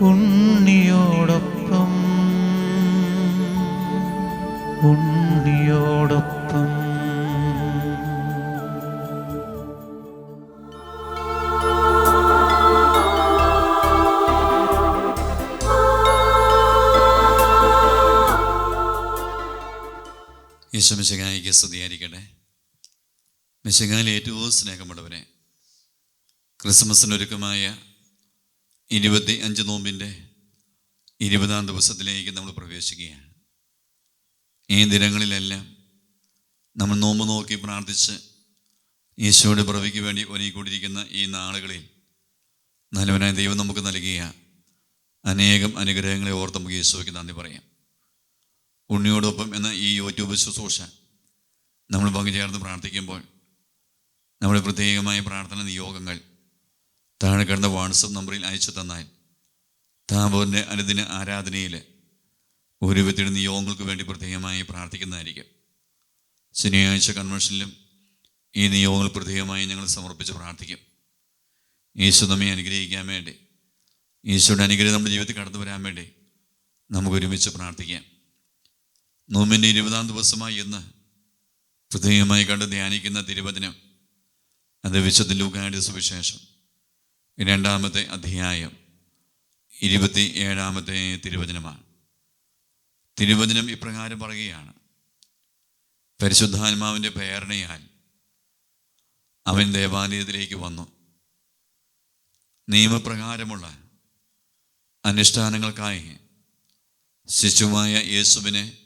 ഉണ്ണിയോടൊപ്പം ഉണ്ണിയോടൊപ്പം. യേശു മിശിഹായിക്ക് സ്തുതിയായിരിക്കട്ടെ. മിശിഹായിൽ ഏറ്റവും സ്നേഹമുള്ളവരെ ക്രിസ്മസിനൊരുക്കമായ ഇരുപത്തി അഞ്ച് നോമ്പിന്റെ ഇരുപതാം ദിവസത്തിലേക്ക് നമ്മൾ പ്രവേശിക്കുകയാണ്. ഈ ദിനങ്ങളിലെല്ലാം നമ്മൾ നോമ്പ് നോക്കി പ്രാർത്ഥിച്ച് ഈശോയുടെ പ്രവിക്ക് വേണ്ടി ഒരുങ്ങിക്കൊണ്ടിരിക്കുന്ന ഈ നാളുകളിൽ നല്ലവനായ ദൈവം നമുക്ക് നൽകിയ അനേകം അനുഗ്രഹങ്ങളെ ഓർത്ത് നമുക്ക് യേശുവിക്ക് നന്ദി പറയാം. ഉണ്ണിയോടൊപ്പം എന്ന ഈ യൂട്യൂബ് ശുശ്രൂഷ നമ്മൾ പങ്കുചേർന്ന് പ്രാർത്ഥിക്കുമ്പോൾ നമ്മുടെ പ്രത്യേകമായ പ്രാർത്ഥന നിയോഗങ്ങൾ താഴെ കിടന്ന വാട്സപ്പ് നമ്പറിൽ അയച്ചു തന്നാൽ താപോറിന്റെ അനുദിന ആരാധനയിൽ ഒരു വ്യക്തിയുടെ നിയോഗങ്ങൾക്ക് വേണ്ടി പ്രത്യേകമായി പ്രാർത്ഥിക്കുന്നതായിരിക്കും. ശനിയാഴ്ച കൺവെൻഷനിലും ഈ നിയോഗങ്ങൾ പ്രത്യേകമായി ഞങ്ങൾ സമർപ്പിച്ച് പ്രാർത്ഥിക്കും. യേശു നമ്മെ അനുഗ്രഹിക്കാൻ വേണ്ടി ഈശോയുടെ അനുഗ്രഹം നമ്മുടെ ജീവിതത്തിൽ കടന്നു വരാൻ വേണ്ടി നമുക്ക് ഒരുമിച്ച് പ്രാർത്ഥിക്കാം. നോമ്പിന്റെ ഇരുപതാം ദിവസമായി ഇന്ന് പ്രത്യേകമായി കണ്ട് ധ്യാനിക്കുന്ന തിരുവചനം അത് വിശുദ്ധ ലൂക്കായുടെ സുവിശേഷം. രണ്ടാമത്തെ അധ്യായം ഇരുപത്തി ഏഴാമത്തെ തിരുവചനമാണ്. തിരുവചനം ഇപ്രകാരം പറയുകയാണ്. പരിശുദ്ധാത്മാവിന്റെ പ്രേരണയാൽ അവൻ ദേവാലയത്തിലേക്ക് വന്നു. നിയമപ്രകാരമുള്ള അനുഷ്ഠാനങ്ങൾക്കായി ശിശുവായ യേശുവിനെ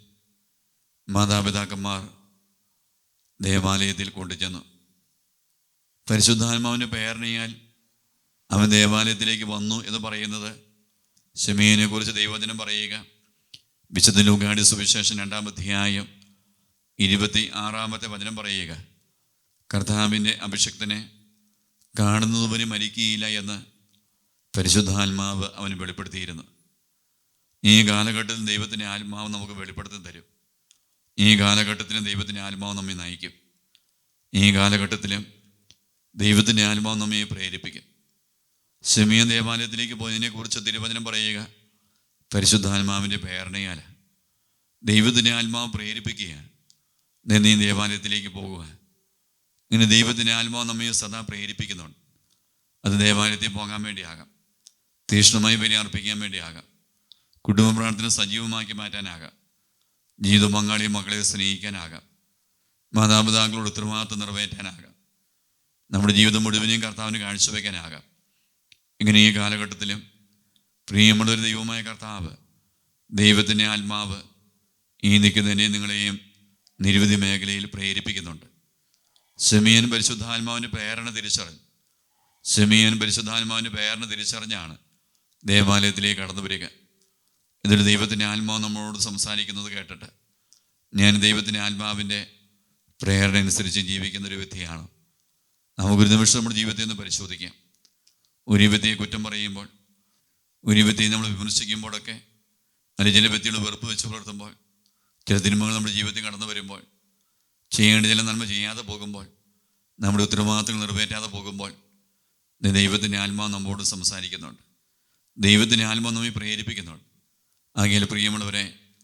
മാതാപിതാക്കന്മാർ ദേവാലയത്തിൽ കൊണ്ടുചെന്നു. പരിശുദ്ധാത്മാവിന്റെ പ്രേരണയാൽ അവൻ ദേവാലയത്തിലേക്ക് വന്നു എന്ന് പറയുന്നത് ഷെമീനെ കുറിച്ച് ദൈവദിനം പറയുക. വിശുദ്ധ ലൂക്കാടി സുവിശേഷം രണ്ടാം അധ്യായം ഇരുപത്തി ആറാമത്തെ വചനം പറയുക. കർത്താവിന്റെ അഭിഷക്തനെ കാണുന്നതുവരെ മരിക്കുകയില്ല എന്ന് പരിശുദ്ധാത്മാവ് അവന് വെളിപ്പെടുത്തിയിരുന്നു. ഈ കാലഘട്ടത്തിൽ ദൈവത്തിന്റെ ആത്മാവ് നമുക്ക് വെളിപ്പെടുത്തി തരും. ഈ കാലഘട്ടത്തിലും ദൈവത്തിന്റെ ആത്മാവ് നമ്മെ നയിക്കും. ഈ കാലഘട്ടത്തിലും ദൈവത്തിന്റെ ആത്മാവ് നമ്മെ പ്രേരിപ്പിക്കും. സെമിയ ദേവാലയത്തിലേക്ക് പോയതിനെക്കുറിച്ച് തിരുവചനം പറയുക. പരിശുദ്ധാത്മാവിന്റെ പ്രേരണയാൽ. ദൈവത്തിന്റെ ആത്മാവ് പ്രേരിപ്പിക്കുക. നീ ദേവാലയത്തിലേക്ക് പോകുക. ഇങ്ങനെ ദൈവത്തിന്റെ ആത്മാവ് നമ്മെ സദാ പ്രേരിപ്പിക്കുന്നുണ്ട്. അത് ദേവാലയത്തിൽ പോകാൻ വേണ്ടിയാകാം. തീക്ഷ്ണമായി ബലി അർപ്പിക്കാൻ വേണ്ടിയാകാം. കുടുംബ പ്രാർത്ഥന സജീവമാക്കി മാറ്റാനാകാം. ജീവിത പങ്കാളി മക്കളെ സ്നേഹിക്കാനാകാം. മാതാപിതാക്കളോട് ഉത്തരവാദിത്വം നിറവേറ്റാനാകാം. നമ്മുടെ ജീവിതം മുഴുവനെയും കർത്താവിന് കാഴ്ചവെക്കാനാകാം. ഇങ്ങനെ ഈ കാലഘട്ടത്തിലും പ്രിയമുള്ളൊരു ദൈവമായ കർത്താവ് ദൈവത്തിന്റെ ആത്മാവ് ഈ നിൽക്കുന്നതിനെയും നിങ്ങളെയും നിരവധി മേഖലയിൽ പ്രേരിപ്പിക്കുന്നുണ്ട്. സെമിയൻ പരിശുദ്ധാത്മാവിന്റെ പ്രേരണ തിരിച്ചറിഞ്ഞു സെമിയൻ പരിശുദ്ധാത്മാവിന്റെ പ്രേരണ തിരിച്ചറിഞ്ഞാണ് ദേവാലയത്തിലേക്ക് കടന്നു വരിക. ഇതൊരു ദൈവത്തിന്റെ ആത്മാവ് നമ്മളോട് സംസാരിക്കുന്നത് കേട്ടിട്ട് ഞാൻ ദൈവത്തിന്റെ ആത്മാവിന്റെ പ്രേരണ അനുസരിച്ച് ജീവിക്കുന്ന ഒരു വ്യക്തിയാണ്. നമുക്കൊരു നിമിഷം നമ്മുടെ ജീവിതത്തിൽ നിന്ന് പരിശോധിക്കാം. ഒരു കുറ്റം പറയുമ്പോൾ ഒരു നമ്മൾ വിമർശിക്കുമ്പോഴൊക്കെ അല്ലെങ്കിൽ ചില വ്യക്തികൾ വെറുപ്പ് വെച്ച് പുലർത്തുമ്പോൾ ചില തിന്മകൾ നമ്മുടെ ജീവിതത്തിൽ കടന്നു വരുമ്പോൾ ചെയ്യേണ്ട ചില നന്മ ചെയ്യാതെ പോകുമ്പോൾ നമ്മുടെ ഉത്തരവാദിത്തങ്ങൾ നിറവേറ്റാതെ പോകുമ്പോൾ ദൈവത്തിന്റെ ആത്മാവ് നമ്മോട് സംസാരിക്കുന്നുണ്ട്. ദൈവത്തിന്റെ ആത്മാവ് നമ്മെ പ്രേരിപ്പിക്കുന്നുണ്ട്. ആകയാൽ പ്രിയമുള്ളവരെ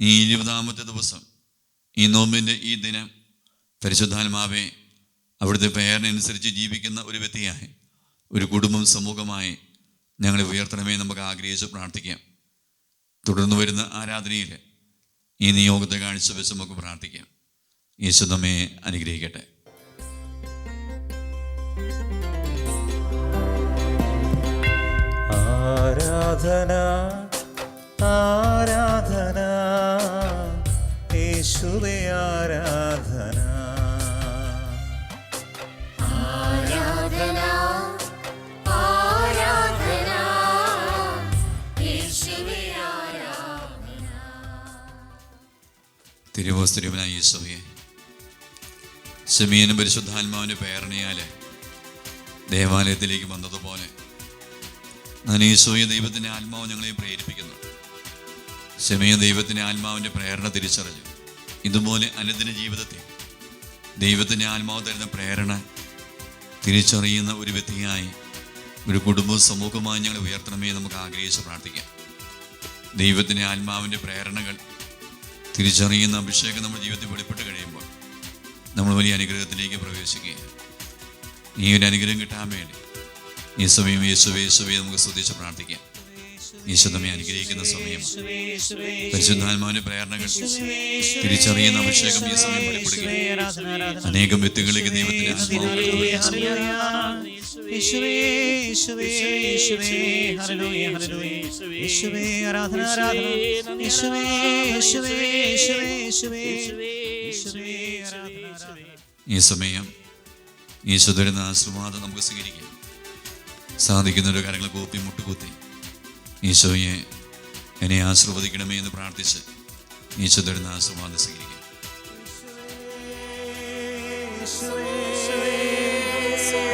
ഈ ഇരുപതാമത്തെ ദിവസം ഈ നോമ്പിന്റെ ഈ ദിനം പരിശുദ്ധാത്മാവെ അവിടുത്തെ പേരിനനുസരിച്ച് ജീവിക്കുന്ന ഒരു വ്യക്തിയായി ഒരു കുടുംബം സമൂഹമായി ഞങ്ങളെ ഉയർത്തണമേ നമുക്ക് ആഗ്രഹിച്ച് പ്രാർത്ഥിക്കാം. തുടർന്ന് വരുന്ന ആരാധനയിൽ ഈ നിയോഗത്തെ കാഴ്ചവെച്ച് നമുക്ക് പ്രാർത്ഥിക്കാം. യേശു നമ്മെ അനുഗ്രഹിക്കട്ടെ. ആരാധന ആരാധന. തിരുവോസ്തരവനായ യേശുവെ. ശമീനും പരിശുദ്ധാത്മാവിന്റെ പേരണയാൽ ദേവാലയത്തിലേക്ക് വന്നതുപോലെ ഞാൻ ഈശോയെ ദൈവത്തിന്റെ ആത്മാവ് ഞങ്ങളെ പ്രേരിപ്പിക്കുന്നു. സെമിയ ദൈവത്തിന്റെ ആത്മാവിന്റെ പ്രേരണ തിരിച്ചറിഞ്ഞു. ഇതുപോലെ അനുദിന ജീവിതത്തെ ദൈവത്തിന്റെ ആത്മാവ് തരുന്ന പ്രേരണ തിരിച്ചറിയുന്ന ഒരു വ്യക്തിയായി ഒരു കുടുംബ സമൂഹമായി ഞങ്ങൾ ഉയർത്തണമേ നമുക്ക് ആഗ്രഹിച്ച് പ്രാർത്ഥിക്കാം. ദൈവത്തിന്റെ ആത്മാവിന്റെ പ്രേരണകൾ തിരിച്ചറിയുന്ന അഭിഷേകം നമ്മുടെ ജീവിതത്തിൽ വെളിപ്പെട്ട് കഴിയുമ്പോൾ നമ്മൾ വലിയ അനുഗ്രഹത്തിലേക്ക് പ്രവേശിക്കുകയാണ്. ഈ ഒരു അനുഗ്രഹം കിട്ടാൻ വേണ്ടി ഈ സമയം യേശുവേ യേശുവേ നമുക്ക് ശ്രദ്ധിച്ച് പ്രാർത്ഥിക്കാം. ഈശ്വതമെ അനുഗ്രഹിക്കുന്ന സമയം. പരിശുദ്ധാത്മാവിന്റെ പ്രേരണകൾ തിരിച്ചറിയുന്ന അഭിഷേകം ഈ സമയം വെളിപ്പെടുകയും അനേകം വ്യക്തികളിലേക്ക് ദൈവത്തിന്റെ ആത്മാവ് ആരാധന ആരാധന. ഈ സമയം ഈശോ തരുന്ന ആശ്രമാദം നമുക്ക് സ്വീകരിക്കാം. സാധിക്കുന്ന ഒരു കാര്യങ്ങൾ കൂപ്പി മുട്ടുകുത്തി ഈശോയെ എന്നെ ആശീർവദിക്കണമേ എന്ന് പ്രാർത്ഥിച്ച് ഈശോ തരുന്ന ആശ്രമാദം സ്വീകരിക്കാം.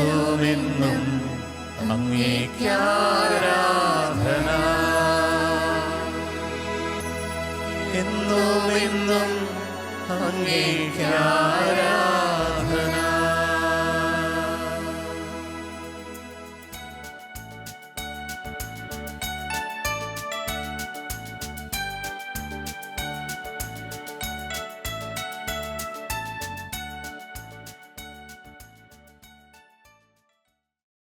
എന്നുമെന്നും അങ്ങേക്കാരാധന എന്നുമെന്നും അങ്ങേക്കാരാധന